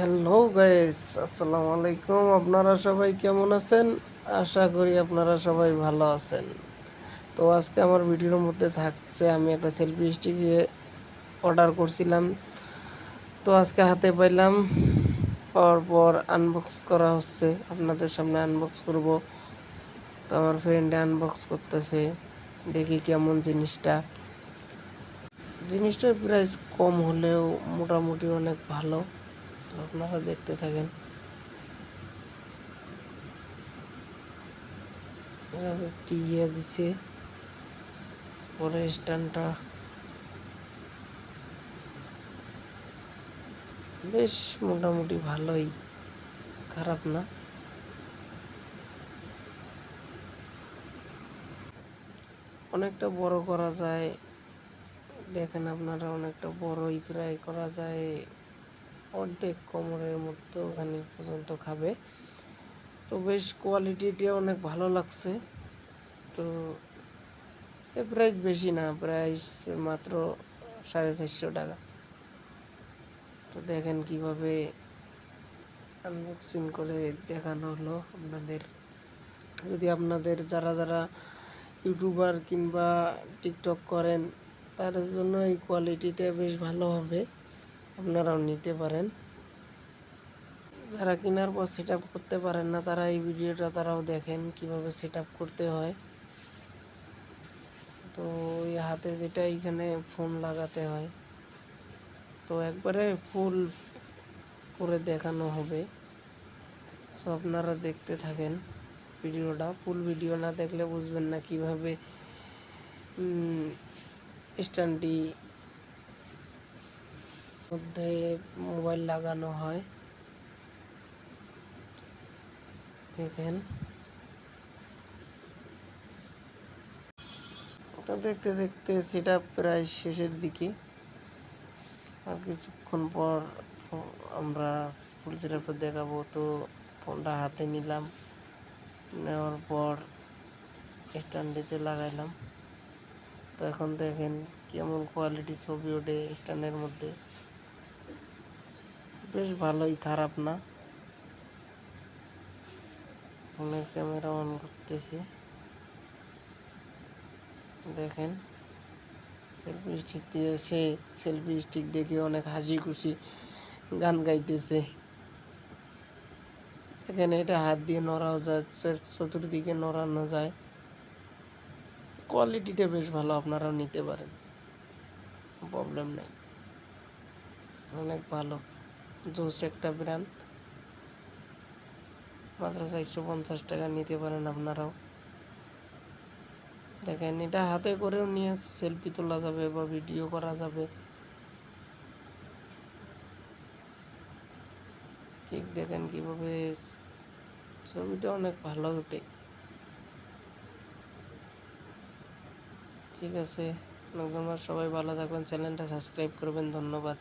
Hello guys আসসালামু আলাইকুম আপনারা সবাই কেমন আছেন? আশা করি আপনারা সবাই ভালো আছেন। তো আজকে আমার ভিডিওর মধ্যে থাকছে, আমি একটা সেলফি স্টিক অর্ডার করছিলাম। তো আজকে হাতে পাইলাম। পাওয়ার পর আনবক্স করা হচ্ছে। আপনাদের সামনে আনবক্স করব। তো আমার ফ্রেন্ডে আনবক্স করতেছে। দেখি কেমন জিনিসটা। জিনিসটার প্রাইস কম হলেও মোটামুটি অনেক ভালো। আপনারা দেখতে থাকেন। একটি ইয়ে দিছে। পরে স্ট্যান্ডটা। বেশ মোটামুটি ভালোই। খারাপ না। অনেকটা বড় করা যায়। দেখেন আপনারা, অনেকটা বড়ই প্রায় করা যায়। অর্ধেক কোমরের মতো ওখানে পর্যন্ত খাবে। তো বেশ কোয়ালিটিটা অনেক ভালো লাগছে। তো এ প্রাইস বেশি না প্রাইস মাত্র সাড়ে চারশো টাকা। তো দেখেন কীভাবে আনবক্সিং করে দেখানো হলো আপনাদের। যদি আপনাদের যারা যারা ইউটিউবার কিংবা টিকটক করেন, তাদের জন্য এই কোয়ালিটিটা বেশ ভালো হবে। আপনারাও নিতে পারেন। যারা কেনার পর সেট করতে পারেন না, তারা এই ভিডিওটা তারাও দেখেন কীভাবে সেট করতে হয়। তো ওই হাতে যেটা এইখানে ফোন লাগাতে হয়। তো একবারে ফুল করে দেখানো হবে। সো আপনারা দেখতে থাকেন ভিডিওটা। ফুল ভিডিও না দেখলে বুঝবেন না কীভাবে স্ট্যান্ডটি মধ্যে মোবাইল লাগানো হয়। দেখেন। তো দেখতে দেখতে সেটা প্রায় শেষের দিকে। আর কিছুক্ষণ পর আমরা ফুল সেটার পর দেখাবো। তো ফোনটা হাতে নিলাম। নেওয়ার পর স্ট্যান্ডেতে লাগাইলাম। তো এখন দেখেন কেমন কোয়ালিটি ছবি ওঠে স্ট্যান্ডের মধ্যে। বেশ ভালোই, খারাপ না। ফোনের ক্যামেরা অন করতেছি। দেখেন সেলফি স্টিক দিয়ে সে সেলফি স্টিক দেখে অনেক হাসি খুশি গান গাইতেছে। এখানে এটা হাত দিয়ে নড়াও যায় চতুর্দিকে নড়ানো যায়। কোয়ালিটিটা বেশ ভালো, আপনারাও নিতে পারেন। প্রবলেম নেই। অনেক ভালো। জোস একটা ব্র্যান্ড মাত্র চারশো পঞ্চাশ টাকা নিতে পারেন আপনারাও। দেখেন, এটা হাতে করেও নিয়ে সেলফি তোলা যাবে বা ভিডিও করা যাবে। ঠিক দেখেন কীভাবে ছবিটা অনেক ভালো ওঠে। ঠিক আছে সবাই ভালো থাকবেন, চ্যানেলটা সাবস্ক্রাইব করবেন, ধন্যবাদ।